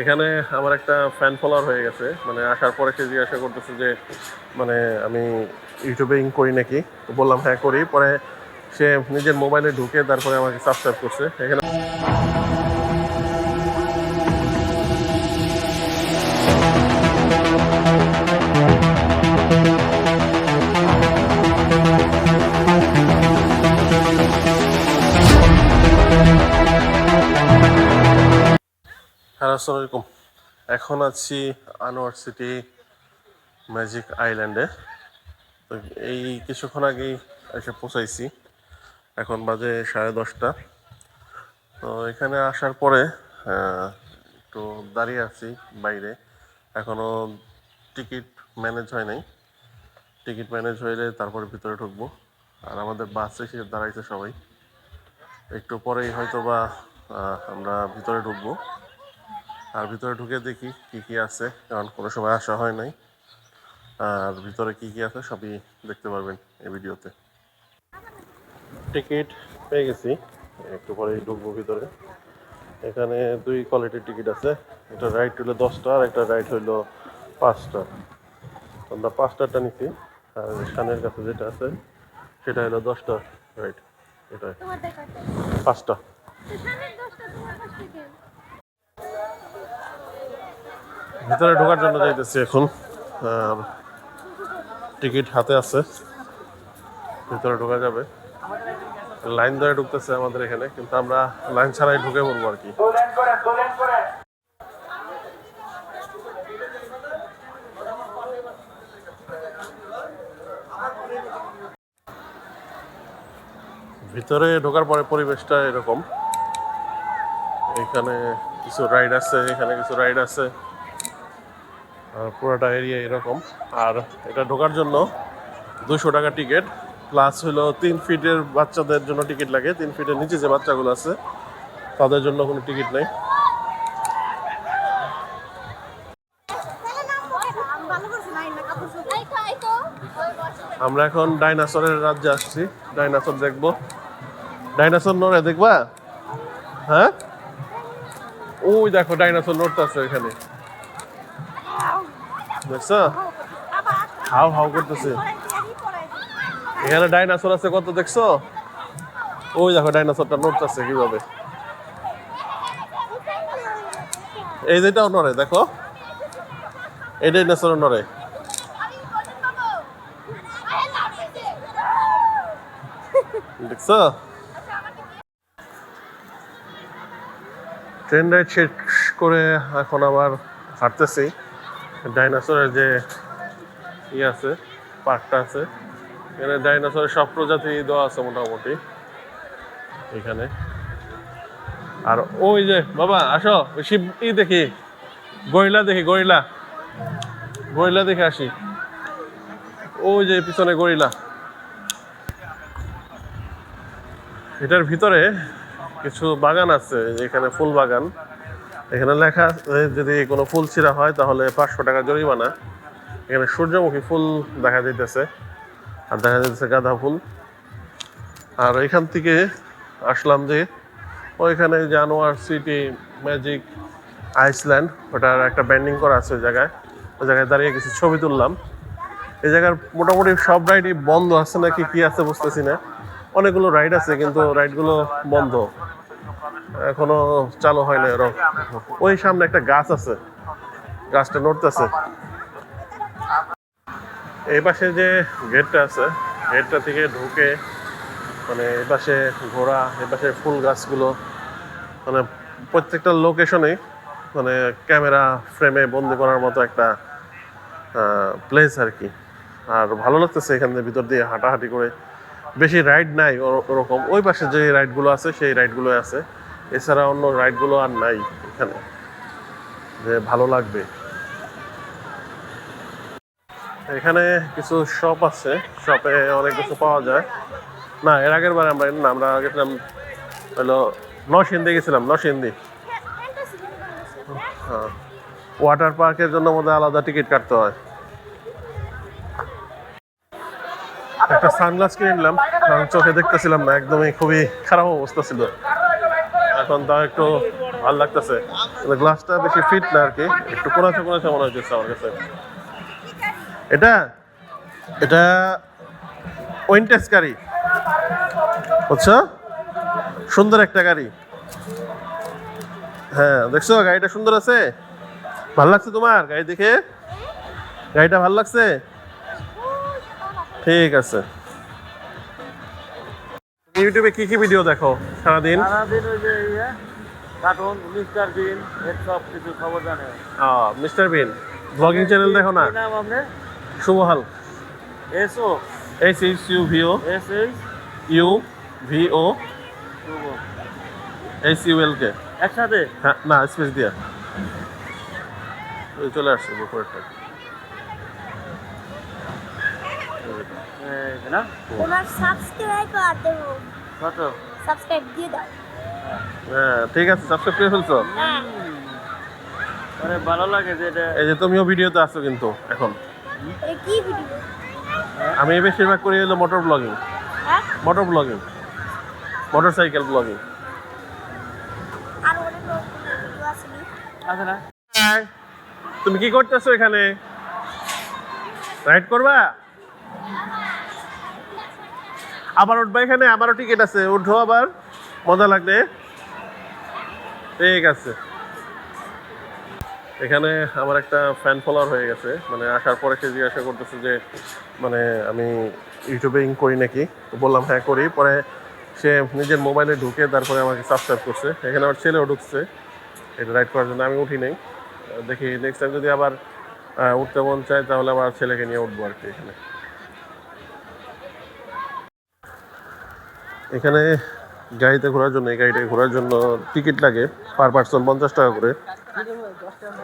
এখানে আমার একটা ফ্যান ফলোয়ার হয়ে গেছে। মানে আসার পরে সে জিজ্ঞাসা করতেছে যে মানে আমি ইউটিউবিং করি নাকি? তো বললাম হ্যাঁ করি। পরে সে নিজের মোবাইলে ঢুকে তারপরে আমাকে সাবস্ক্রাইব করছে। এখানে হ্যালো, আসসালামু আলাইকুম। এখন আছি আনোয়ার সিটি ম্যাজিক আইল্যান্ডে। তো এই কিছুক্ষণ আগেই এসে পৌঁছাইছি। এখন বাজে সাড়ে দশটা। তো এখানে আসার পরে একটু দাঁড়িয়ে আছি বাইরে। এখনও টিকিট ম্যানেজ হয় নাই। টিকিট ম্যানেজ হইলে তারপরে ভিতরে ঢুকবো। আর আমাদের বাস এসে দাঁড়াইছে সবাই। একটু পরেই হয়তো বা আমরা ভিতরে ঢুকবো। আর ভিতরে ঢুকে দেখি কি কি আছে, কারণ কোনো সময় আসা হয় নাই। আর ভিতরে কি কি আছে সবই দেখতে পারবেন এই ভিডিওতে। টিকিট পেয়ে গেছি, একটু পরেই ঢুকবো ভিতরে। এখানে দুই কোয়ালিটির টিকিট আছে, একটা রাইট হইল দশটা আর একটা রাইট হইল পাঁচটা। আমরা পাঁচটাটা নিচ্ছি আর সানের কাছে যেটা আছে, সেটা হলো দশটা রাইট দেখাতে পাঁচটা। ভিতরে ঢোকার জন্য যাইতেছি এখন। টিকিট হাতে আছে। ভিতরে ঢোকা যাবে। লাইন ধরে ঢুকতেছে আমাদের এখানে, কিন্তু আমরা লাইন ছাড়াই ঢুকে পড়ব আর কি। ভিতরে ঢোকার পরে পরিবেশটা এরকম। এখানে কিছু রাইড আছে, এখানে কিছু রাইড আছে। পুরোটা এরিয়া এরকম। আর এটা ঢোকার জন্য দুশো টাকা টিকিট প্লাস হলো তিন ফিটের বাচ্চাদের জন্য টিকিট লাগে। তিন ফিটের নিচে যে বাচ্চাগুলো আছে, তাদের জন্য কোনো টিকিট নেই। আমরা এখন ডাইনাসরের রাজ্যে আসছি। ডাইনাসর দেখব। ডাইনাসর নড়ে দেখবা? হ্যাঁ? ওই দেখো, ডাইনাসর নড়তে আছে ওইখানে। দেখছ? হাউ হাউ করতেছে। এখানে ডাইনাসর আছে কত দেখছ? ওই দেখো, ডাইনাসরটা নড়তেছে কীভাবে? এই যেটাও নড়ে, দেখো। এই ডাইনাসর নড়ে। দেখছ? ট্রেন রাইড শেষ করে এখন আবার হাঁটতেছি। ডাইনোসরের যে ই আছে, পার্কটা আছে, এখানে ডাইনোসরের সব প্রজাতি দেওয়া আছে মোটামুটি, এখানে। আর ওই যে, বাবা, আসো, ওই শিব, ই দেখি, গরিলা দেখি, গরিলা গরিলা দেখে আসি। ওই যে পিছনে গরিলা। এটার ভিতরে কিছু বাগান আছে এখানে ফুল বাগান। এখানে লেখা যদি কোনো ফুল ছিঁড়া হয়, তাহলে পাঁচশো টাকা জরিমানা। এখানে সূর্যমুখী ফুল দেখা যাইতেছে, আর দেখা যাইতেছে গাঁদা ফুল। আর এখান থেকে আসলাম যে, ওইখানে জানোয়ার সিটি ম্যাজিক আইসল্যান্ড, ওটার একটা ব্যান্ডিং করা আছে ওই জায়গায়। ওই জায়গায় দাঁড়িয়ে কিছু ছবি তুললাম। এই জায়গার মোটামুটি সব রাইডই বন্ধ আছে নাকি কি আছে বুঝতেছি না। অনেকগুলো রাইড আছে, কিন্তু রাইডগুলো বন্ধ। এখনও চালু হয় না এরকম ওই সামনে একটা গাছ আছে। গাছটা নড়তেছে। এই পাশে যে গেটটা আছে, গেটটা থেকে ঢুকে মানে এই পাশে ঘোড়া এই পাশে ফুল গাছগুলো মানে প্রত্যেকটা লোকেশনে মানে ক্যামেরা ফ্রেমে বন্দি করার মতো একটা প্লেস আর কি। আর ভালো লাগতেছে এখান ভিতর দিয়ে হাঁটাহাঁটি করে। বেশি রাইড নাই ওরকম। ওই পাশে যে রাইডগুলো আছে, সেই রাইডগুলো আছে। এছাড়া অন্য রাইডগুলো আর নাই এখানে। যে ভালো লাগবে। এখানে কিছু শপ আছে। শপে অনেক কিছু পাওয়া যায়। না, এর আগের বার আমরা না, আমরা গেছিলাম হলো নরসিংদী গেছিলাম, নরসিংদী। হ্যাঁ। ওয়াটার পার্কের জন্য মধ্যে আলাদা টিকিট কাটতে হয়। একটা সানগ্লাস কিনে নিলাম। কারণ চোখে দেখতেছিলাম না, একদমই খুবই খারাপ অবস্থা ছিল। এখন তাও একটু ভালো লাগতেছে। গ্লাসটা বেশি ফিট না আর কি। একটু কোনাচে কোনাচে মনে হচ্ছে আমার কাছে। এটা? এটা ওয়েন্টেস গাড়ি। বুঝছ? সুন্দর একটা গাড়ি। হ্যাঁ দেখছ? গাড়িটা সুন্দর আছে? ভালো লাগছে তোমার গাড়ি দেখে? গাড়িটা ভালো লাগছে? ঠিক আছে। ইউটিউবে কি কি ভিডিও দেখো সারাদিন? সারাদিন ওই যে ইয়ে কার্টুন মিস্টার বিন এর সব কিছু খবর জানে। মিস্টার বিন ব্লগিং চ্যানেল দেখো না? নাম আপনার? Shubhal. S. O H H U B S H? U B H U L K. একসাথে? হ্যাঁ না স্পেস দিয়া। চলে আসছে উপরেরটা। এই না? তোমার সাবস্ক্রাইব করে দেবো। কত? সাবস্ক্রাইব দিয়ে দাও। হ্যাঁ ঠিক আছে সাবস্ক্রাইব করে ফেলছো? হ্যাঁ। মানে ভালো লাগে যে এটা এই যে তুমিও ভিডিওতে আছো কিন্তু এখন। কি ভিডিও আমি বেশিরভাগ করি হলো মোটর ব্লগিং হ্যাঁ? Motor blogging motor cycle blogging আর আছে তুমি কি করতেছো এখানে? রাইড করবা? আবার উঠবা এখানে? আবারও টিকিট আছে। উঠো আবার। মজা লাগবে। ঠিক আছে। এখানে আমার একটা ফ্যান ফলোয়ার হয়ে গেছে। মানে আসার পরে সে জিজ্ঞাসা করতেছে যে মানে আমি ইউটিউবিং করি নাকি? তো বললাম হ্যাঁ করি। পরে সে নিজের মোবাইলে ঢুকে তারপরে আমাকে সাবস্ক্রাইব করছে। এখানে আমার ছেলেও ঢুকছে। এটা রাইড করার জন্য আমি উঠি নাই। দেখি নেক্সট টাইম যদি আবার উঠতে মন চায়, তাহলে আবার ছেলেকে নিয়ে উঠবো আর কি এখানে। এখানে গাড়িতে ঘোরার জন্য এই গাড়িতে ঘোরার জন্য টিকিট লাগে পার পার্সন পঞ্চাশ টাকা করে।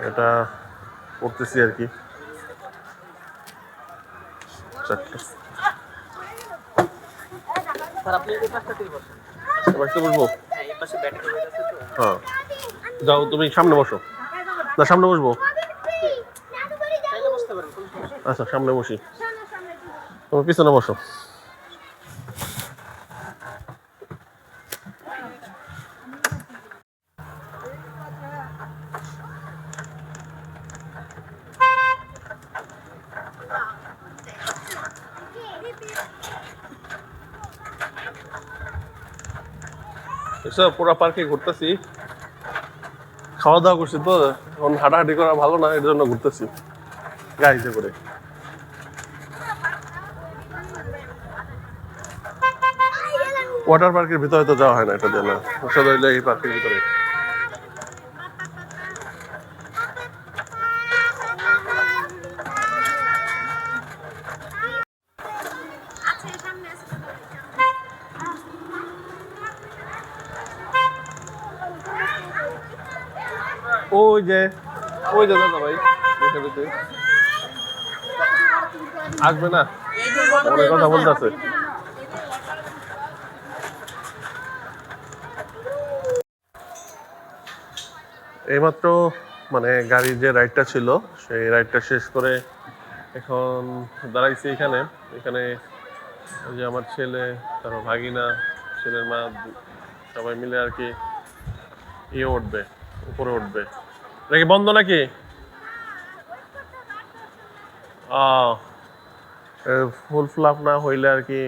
এটা করতেছি আর কি। বসবো? হ্যাঁ এই পাশে ব্যাটারি হয়ে হ্যাঁ। যাও তুমি সামনে বসো। না সামনে বসবো। আচ্ছা সামনে বসি। তুমি পিছনে বসো। এসব পুরো পার্কে ঘুরতেছি। খাওয়া দাওয়া করছি তো, এখন হাঁটাহাঁটি করা ভালো না, এর জন্য ঘুরতেছি। গাড়িতে করে। ওয়াটার পার্কের ভিতরে তো যাওয়া হয় না, এটা দিয়ে না। হইল এই পার্কের ভিতরে। যে, ওই যে দাদা ভাই। আসবে না? অনেক কথা এইমাত্র মানে গাড়ির যে রাইডটা ছিল, সেই রাইডটা শেষ করে এখন দাঁড়াইছি এখানে। এখানে ওই যে আমার ছেলে, তারপর ভাগিনা, ছেলের মা, সবাই মিলে আর কি ইয়ে উঠবে, উপরে উঠবে। এটা বন্ধ নাকি? ফুল ফ্লাপ না হইলে আর কি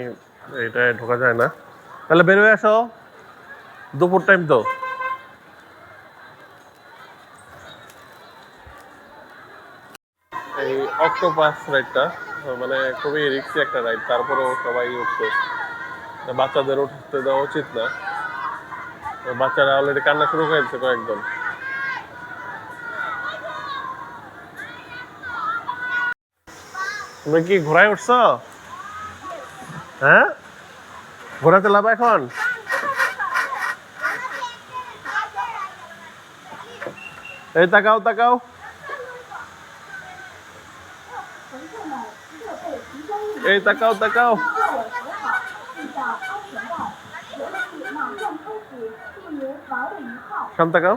এটা ঢোকা যায় না। তাহলে বেরোয় আসো। দুপুর টাইম তো। এই অক্টোপাস রাইডটা মানে খুবই রিক্সি একটা রাইড তারপরেও সবাই উঠছে। বাচ্চাদের উঠতে দেওয়া উচিত না। বাচ্চারা অলরেডি কান্না শুরু দিচ্ছে কয়েকজন। তুমি কি ঘোড়ায় উঠছ? হ্যাঁ? ঘোড়াতে লাভ এখন? এই তাকাও তাকাও। এই তাকাও তাকাও। সাম তাকাও।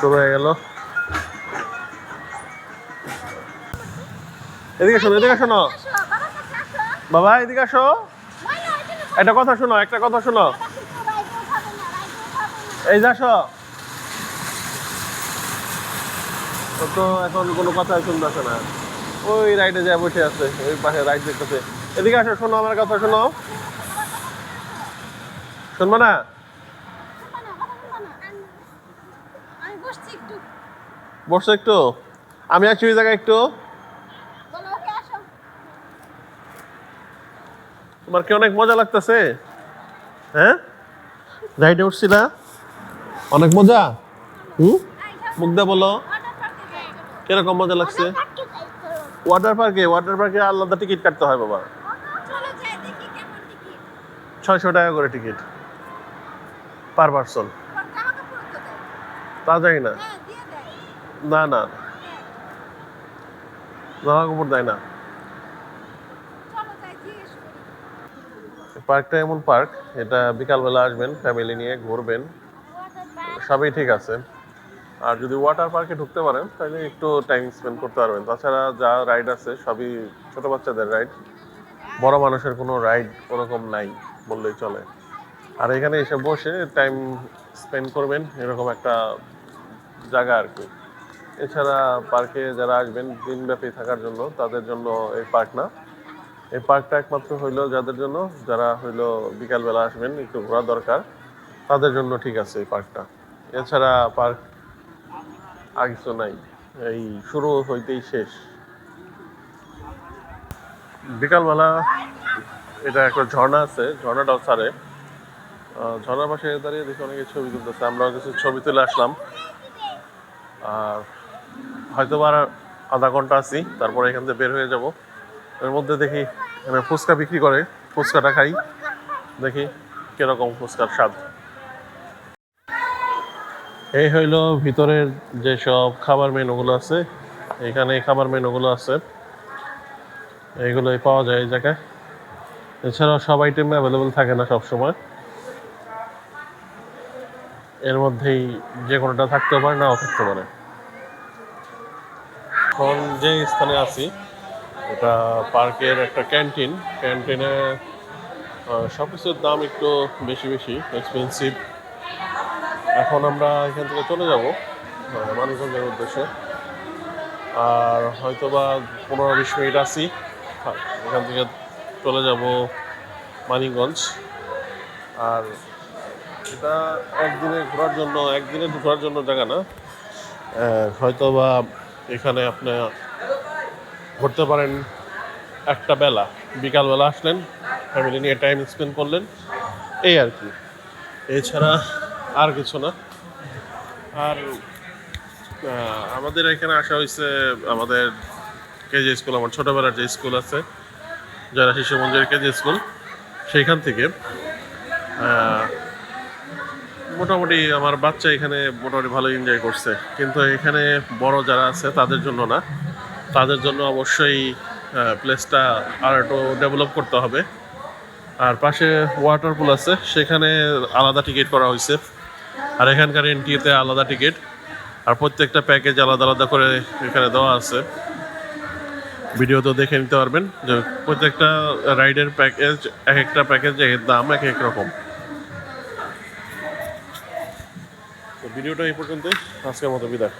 শুরু হয়ে এদিকে শোনো এদিকে শোনো। আসো আসো বাবা, এদিকে আসো। একটা কথা শোনো, একটা কথা শোনো। এই যাস ও তো এখন কোনো কথাই শুনতেছে না। ওই রাইডে যায় বসে আছে, ওই পাশে রাইড দেখতেছে। এদিকে আসো, শোনো আমার কথা শোনো। শুনব না আমি বসছি একটু বসছো একটু। আমি আছি ওই জায়গায় একটু। তোমার কি অনেক মজা লাগতেছে? হ্যাঁ? রাইডে উঠছি না। অনেক মজা? হুম? মুগ্ধা বলো। কীরকম মজা লাগছে? ওয়াটার পার্কে ওয়াটার পার্কে আলাদা টিকিট কাটতে হয় বাবা। চলো যাই দেখি কেমন টিকিট ছয়শো টাকা করে টিকিট। Per person. তো যাই না। হ্যাঁ না না। জামা কাপড় দেয় না। পার্কটা এমন পার্ক, এটা বিকালবেলা আসবেন, ফ্যামিলি নিয়ে ঘুরবেন। সবই ঠিক আছে। আর যদি ওয়াটার পার্কে ঢুকতে পারেন, তাহলে একটু টাইম স্পেন্ড করতে পারবেন। তাছাড়া যা রাইড আছে, সবই ছোট বাচ্চাদের রাইড। বড় মানুষের কোনো রাইড ওরকম নাই, বললেই চলে। আর এখানে এসে বসে টাইম স্পেন্ড করবেন, এরকম একটা জায়গা আর কি। এছাড়া পার্কে যারা আসবেন, দিনব্যাপী থাকার জন্য তাদের জন্য এই পার্ক না। এই পার্কটা একমাত্র হইল যাদের জন্য, যারা হইল বিকালবেলা আসবেন, একটু ঘোরা দরকার, তাদের জন্য ঠিক আছে এই পার্কটা। এছাড়া পার্ক আর কিছু নাই, এই শুরু হইতেই শেষ। বিকালবেলা এটা একটা ঝর্ণা আছে, ঝর্ণাটাও ছাড়ে। ঝর্ণার পাশে দাঁড়িয়ে দেখি অনেকে ছবি তুলতেছে, আমরাও কিছু ছবি তুলে আসলাম। আর হয়তো বা আধা ঘণ্টা আছি, তারপরে এখান থেকে বের হয়ে যাব। এর মধ্যে দেখি এখানে ফুচকা বিক্রি করে, ফুচকাটা খাই। দেখি কীরকম ফুচকার স্বাদ। এই হইল ভিতরের যেসব খাবার মেনুগুলো আছে। এখানে খাবার মেনুগুলো আছে। এইগুলোই পাওয়া যায় এই জায়গায়। এছাড়াও সব আইটেম অ্যাভেলেবল থাকে না সব সময় এর মধ্যেই যে কোনোটা থাকতে পারে নাও থাকতে পারে এখন যে স্থানে আছি এটা পার্কের একটা ক্যান্টিন। ক্যান্টিনে সব কিছুর দাম একটু বেশি বেশি এক্সপেন্সিভ এখন আমরা এখান থেকে চলে যাব মানুষজনের উদ্দেশ্যে। আর হয়তো বা পনেরো বিশ মিনিট হ্যাঁ, এখান থেকে চলে যাব মানিকগঞ্জ। আর এটা একদিনে ঘোরার জন্য একদিনে ঘোরার জন্য জায়গা না। হয়তো বা এখানে আপনি ঘুরতে পারেন একটা বেলা। বিকালবেলা আসলেন ফ্যামিলি নিয়ে টাইম স্পেন্ড করলেন। এই আর কি। এছাড়া আর কিছু না। আর আমাদের এখানে আসা হয়েছে আমাদের কেজি স্কুল, আমার ছোটোবেলার যে স্কুল আছে, যারা শিশু মন্দির কেজি স্কুল, সেইখান থেকে। মোটামুটি আমার বাচ্চা এখানে মোটামুটি ভালো এনজয় করছে। কিন্তু এখানে বড় যারা আছে, তাদের জন্য না। তাদের জন্য অবশ্যই প্লেসটা আর একটু ডেভেলপ করতে হবে। আর পাশে ওয়াটার পুল আছে, সেখানে আলাদা টিকিট করা হয়েছে। আর এখানকার এন্ট্রিতে আলাদা টিকিট আর প্রত্যেকটা প্যাকেজ আলাদা আলাদা করে এখানে দেওয়া আছে। ভিডিও তো দেখে নিতে পারবেন যে প্রত্যেকটা রাইডের প্যাকেজ এক একটা প্যাকেজের দাম এক এক রকম। ভিডিওটা এই পর্যন্তই। আজকের মতো বিদায়।